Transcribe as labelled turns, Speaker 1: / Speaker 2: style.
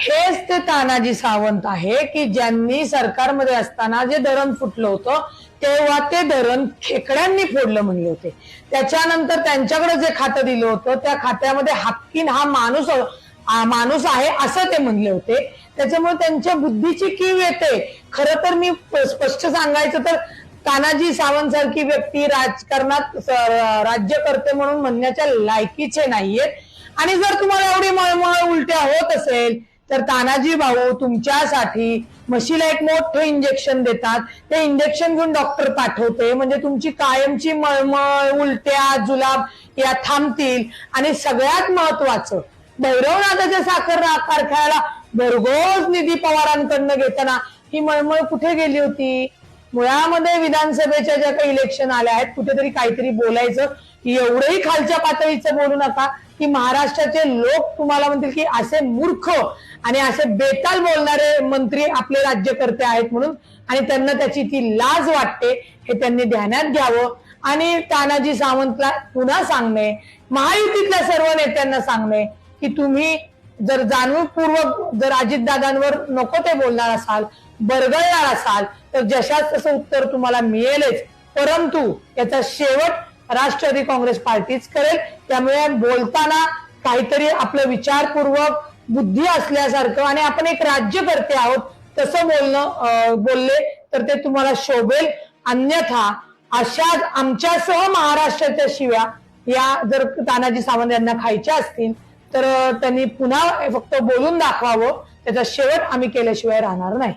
Speaker 1: हेच ते तानाजी सावंत आहे की ज्यांनी सरकारमध्ये असताना जे धरण फुटलं होतं तेव्हा ते धरण खेकड्यांनी फोडलं म्हणले होते. त्याच्यानंतर त्यांच्याकडे जे खातं दिलं होतं त्या खात्यामध्ये हापकिन हा माणूस माणूस आहे असं ते म्हणले होते. त्याच्यामुळे त्यांच्या बुद्धीची कीव येते. खरं तर मी स्पष्ट सांगायचं तर तानाजी सावंत सारखी व्यक्ती राजकारणात राज्यकर्ते म्हणून म्हणण्याच्या लायकीचे नाहीयेत. आणि जर तुम्हाला एवढी मळमळ उलट्या होत असेल तर तानाजी भाऊ तुमच्यासाठी म्हशीला एक मोठं इंजेक्शन देतात. ते इंजेक्शन घेऊन डॉक्टर पाठवते. म्हणजे तुमची कायमची मळमळ उलट्या जुलाब या थांबतील. आणि सगळ्यात महत्वाचं भैरवनाथाच्या साखर कारखान्याला भरघोस निधी पवारांकडनं घेताना ही मळमळ कुठे गेली होती? मुळामध्ये विधानसभेच्या ज्या काही इलेक्शन आल्या आहेत कुठेतरी काहीतरी बोलायचं. एवढंही खालच्या पातळीचं बोलू नका की महाराष्ट्राचे लोक तुम्हाला म्हणतील की असे मूर्ख आणि असे बेताल बोलणारे मंत्री आपले राज्यकर्ते आहेत म्हणून आणि त्यांना त्याची ती लाज वाटते हे त्यांनी ध्यानात घ्यावं. आणि तानाजी सावंतला पुन्हा सांगणे महायुतीतल्या सर्व नेत्यांना सांगणे की तुम्ही जर जाणीवपूर्वक जर अजितदादांवर नको ते बोलणार असाल बरगळणार असाल तर जशाच तसं उत्तर तुम्हाला मिळेलच. परंतु याचा शेवट राष्ट्रवादी काँग्रेस पार्टीच करेल. त्यामुळे बोलताना काहीतरी आपलं विचारपूर्वक बुद्धी असल्यासारखं आणि आपण एक राज्यकर्ते आहोत तसं बोलणं बोलले तर ते तुम्हाला शोभेल. अन्यथा अशा आमच्यासह महाराष्ट्राच्या शिव्या या जर तानाजी सावंत यांना खायच्या असतील तर त्यांनी पुन्हा फक्त बोलून दाखवावं. त्याचा शेवट आम्ही केल्याशिवाय राहणार नाही.